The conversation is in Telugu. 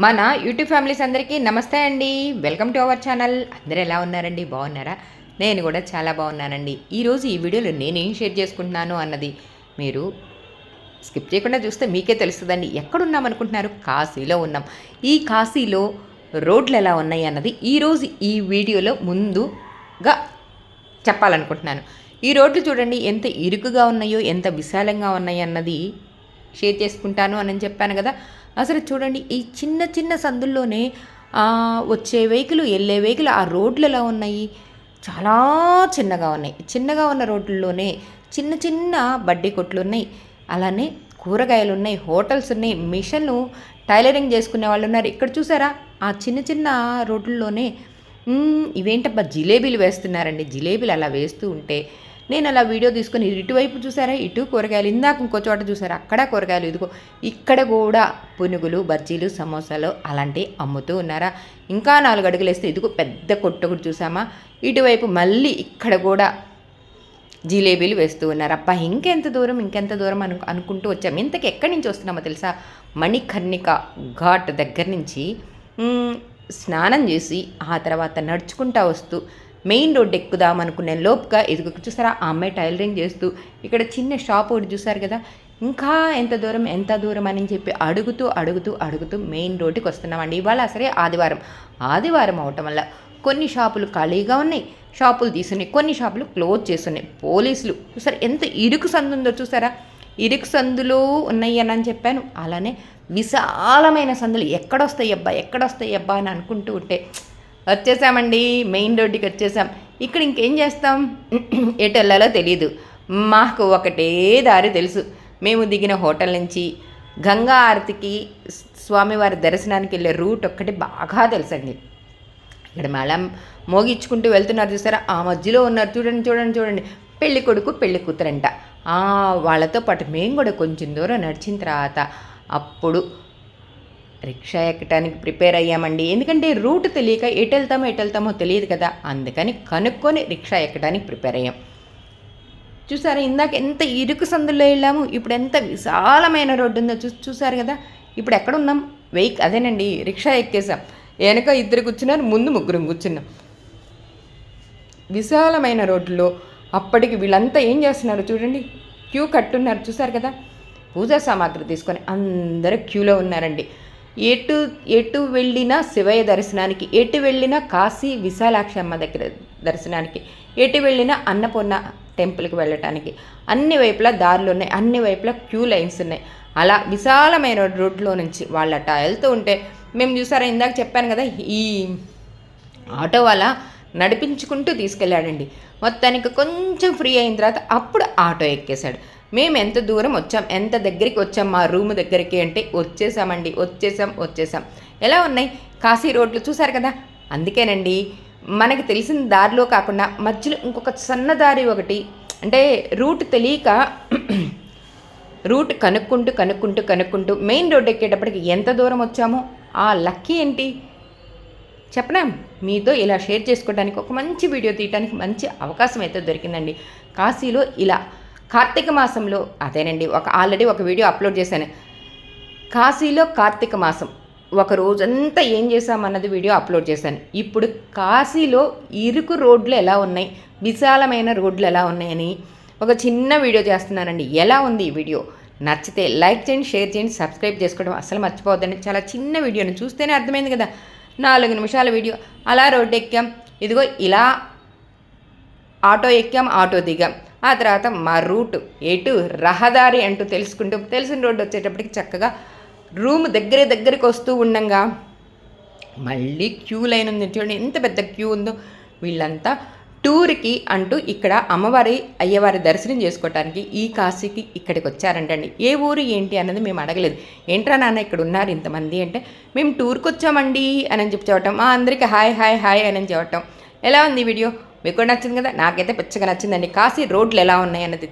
మన యూట్యూబ్ ఫ్యామిలీస్ అందరికీ నమస్తే అండి. Welcome to our channel. అందరూ ఎలా ఉన్నారండి? బాగున్నారా? నేను కూడా చాలా బాగున్నానండి. ఈరోజు ఈ వీడియోలో నేనేం షేర్ చేసుకుంటున్నాను అన్నది మీరు స్కిప్ చేయకుండా చూస్తే మీకే తెలుస్తుందండి. ఎక్కడున్నాం అనుకుంటున్నారు? కాశీలో ఉన్నాం. ఈ కాశీలో రోడ్లు ఎలా ఉన్నాయి అన్నది ఈరోజు ఈ వీడియోలో ముందుగా చెప్పాలనుకుంటున్నాను. ఈ రోడ్లు చూడండి ఎంత ఇరుకుగా ఉన్నాయో ఎంత విశాలంగా ఉన్నాయి అన్నది షేర్ చేసుకుంటాను అని చెప్పాను కదా. అసలు చూడండి ఈ చిన్న చిన్న సందుల్లోనే వచ్చే వెహికల్ వెళ్ళే వెహికల్ ఆ రోడ్లు ఎలా ఉన్నాయి? చాలా చిన్నగా ఉన్నాయి. చిన్నగా ఉన్న రోడ్లలోనే చిన్న చిన్న బడ్డీ కొట్లు ఉన్నాయి. అలానే కూరగాయలు ఉన్నాయి హోటల్స్ ఉన్నాయి మిషన్లు టైలరింగ్ చేసుకునే వాళ్ళు ఉన్నారు. ఇక్కడ చూసారా? ఆ చిన్న చిన్న రోడ్లలోనే ఇవేంటబ్బా జిలేబీలు వేస్తున్నారండి. జిలేబీలు అలా వేస్తూ ఉంటే నేను అలా వీడియో తీసుకొని ఇటువైపు చూసారా ఇటు కూరగాయలు ఇందాక ఇంకో చోట చూసారా అక్కడ కూరగాయలు ఇదిగో ఇక్కడ కూడా పునుగులు బజ్జీలు సమోసాలు అలాంటివి అమ్ముతూ ఉన్నారా? ఇంకా నాలుగు అడుగులు వేస్తే ఇదిగో పెద్ద కొట్టు ఒకటి చూసామా? ఇటువైపు మళ్ళీ ఇక్కడ కూడా జిలేబీలు వేస్తూ ఉన్నారు? అబ్బా ఇంకెంత దూరం ఇంకెంత దూరం అను అనుకుంటూ వచ్చాము ఇంతకు ఎక్కడి నుంచి వస్తున్నామో తెలుసా? మణికర్ణిక ఘాట్ దగ్గర నుంచి స్నానం చేసి ఆ తర్వాత నడుచుకుంటా వస్తూ మెయిన్ రోడ్ ఎక్కుదాం అనుకునే లోపుగా ఎదుగు చూసారా ఆ అమ్మాయి టైలరింగ్ చేస్తూ ఇక్కడ చిన్న షాప్ ఒకటి చూసారు కదా ఇంకా ఎంత దూరం ఎంత దూరం అని చెప్పి అడుగుతూ అడుగుతూ అడుగుతూ మెయిన్ రోడ్డుకి వస్తున్నామండి. ఇవాళ సరే ఆదివారం. ఆదివారం అవటం వల్ల కొన్ని షాపులు ఖాళీగా ఉన్నాయి. షాపులు తీసున్నాయి కొన్ని షాపులు క్లోజ్ చేస్తున్నాయి. పోలీసులు చూసారు ఎంత ఇరుకు సందు ఉందో చూసారా? ఇరుకు సందులో ఉన్నాయి అని అని చెప్పాను. అలానే విశాలమైన సందులు ఎక్కడొస్తాయి అబ్బా ఎక్కడొస్తాయి అబ్బా అని అనుకుంటూ ఉంటే వచ్చేసామండి మెయిన్ రోడ్డుకి వచ్చేసాం ఇక్కడ ఇంకేం చేస్తాం? ఎటు వెళ్ళాలో తెలియదు మాకు ఒకటే దారి తెలుసు. మేము దిగిన హోటల్ నుంచి గంగా ఆరతికి స్వామివారి దర్శనానికి వెళ్ళే రూట్ ఒక్కటి బాగా తెలుసండి. ఇక్కడ మళ్ళా మోగించుకుంటూ వెళ్తున్నారు చూసారా? ఆ మధ్యలో ఉన్నారు. చూడండి చూడండి చూడండి. పెళ్ళి కొడుకు పెళ్ళి కూతురంట. వాళ్ళతో పాటు మేము కూడా కొంచెం దూరం నడిచిన తర్వాత అప్పుడు రిక్షా ఎక్కడానికి ప్రిపేర్ అయ్యామండి. ఎందుకంటే రూట్ తెలియక ఎటు వెళ్తామో ఎటు వెళ్తామో తెలియదు కదా. అందుకని కనుక్కొని రిక్షా ఎక్కడానికి ప్రిపేర్ అయ్యాం. చూసారా ఇందాక ఎంత ఇరుకు సందులో వెళ్ళాము ఇప్పుడు ఎంత విశాలమైన రోడ్డు ఉందో చూ చూసారు కదా. ఇప్పుడు ఎక్కడ ఉన్నాం అదేనండి రిక్షా ఎక్కేసాం. వెనక ఇద్దరు కూర్చున్నారు ముందు ముగ్గురు కూర్చున్నాం. విశాలమైన రోడ్లో అప్పటికి వీళ్ళంతా ఏం చేస్తున్నారు చూడండి. క్యూ కట్టున్నారు చూసారు కదా. పూజా సామాగ్రి తీసుకొని అందరూ క్యూలో ఉన్నారండి. ఎటు ఎటు వెళ్ళినా శివయ్య దర్శనానికి ఎటు వెళ్ళినా కాశీ విశాలాక్షి అమ్మ దగ్గర దర్శనానికి ఎటు వెళ్ళినా అన్నపూర్ణ టెంపుల్కి వెళ్ళటానికి అన్ని వైపులా దారులు ఉన్నాయి అన్ని వైపులా క్యూ లైన్స్ ఉన్నాయి. అలా విశాలమైన రోడ్లో నుంచి వాళ్ళట వెళ్తూ ఉంటే మేము చూసారా ఇందాక చెప్పాను కదా ఈ ఆటో వాళ్ళ నడిపించుకుంటూ తీసుకెళ్ళాడండి. మొత్తానికి కొంచెం ఫ్రీ అయిన తర్వాత అప్పుడు ఆటో ఎక్కేశాడు. మేము ఎంత దూరం వచ్చాం ఎంత దగ్గరికి వచ్చాం మా రూమ్ దగ్గరికి అంటే వచ్చేసామండి వచ్చేసాం వచ్చేసాం. ఎలా ఉన్నాయి? కాశీ రోడ్లు చూసారు కదా? అందుకేనండి మనకి తెలిసిన దారిలో కాకుండా మధ్యలో ఇంకొక సన్న దారి ఒకటి అంటే రూట్ తెలియక రూట్ కనుక్కుంటూ కనుక్కుంటూ కనుక్కుంటూ మెయిన్ రోడ్ ఎక్కేటప్పటికి ఎంత దూరం వచ్చామో ఆ లక్కీ ఏంటి? చెప్పనా? మీతో ఇలా షేర్ చేసుకోవడానికి ఒక మంచి వీడియో తీయడానికి మంచి అవకాశం అయితే దొరికిందండి. కాశీలో ఇలా కార్తీక మాసంలో అదేనండి ఒక ఆల్రెడీ ఒక వీడియో అప్లోడ్ చేశాను. కాశీలో కార్తీక మాసం. ఒక రోజంతా ఏం చేశామన్నది వీడియో అప్లోడ్ చేశాను. ఇప్పుడు కాశీలో ఇరుకు రోడ్లు ఎలా ఉన్నాయి? విశాలమైన రోడ్లు ఎలా ఉన్నాయని ఒక చిన్న వీడియో చేస్తున్నానండి. ఎలా ఉంది ఈ వీడియో? నచ్చితే లైక్ చేయండి షేర్ చేయండి సబ్స్క్రైబ్ చేసుకోవడం అసలు మర్చిపోవద్దండి. చాలా చిన్న వీడియోని చూస్తేనే అర్థమైంది కదా. నాలుగు నిమిషాల వీడియో. అలా రోడ్డు ఎక్కాం. ఇదిగో ఇలా ఆటో ఎక్కాం ఆటో దిగాం. ఆ తర్వాత మా రూట్ ఎటు రహదారి అంటూ తెలుసుకుంటూ తెలిసిన రోడ్డు వచ్చేటప్పటికి చక్కగా రూమ్ దగ్గరే దగ్గరికి వస్తూ ఉండంగా. మళ్ళీ క్యూ లైన్ ఉంది చూడండి ఎంత పెద్ద క్యూ ఉందో. వీళ్ళంతా టూర్కి అంటూ ఇక్కడ అమ్మవారి అయ్యవారి దర్శనం చేసుకోవటానికి ఈ కాశీకి ఇక్కడికి వచ్చారంటండి. ఏ ఊరు ఏంటి అన్నది మేము అడగలేదు. ఏంట్రా నాన్న ఇక్కడ ఉన్నారు ఇంతమంది అంటే మేము టూర్కి వచ్చామండి అని చెప్పి చెప్పటం అందరికీ హాయ్ హాయ్ హాయ్ అని చెప్పటం. ఎలా ఉంది వీడియో? మీకు కూడా నచ్చింది కదా? నాకైతే పిచ్చగా నచ్చిందండి. కాశీ రోడ్లు ఎలా ఉన్నాయి అన్నది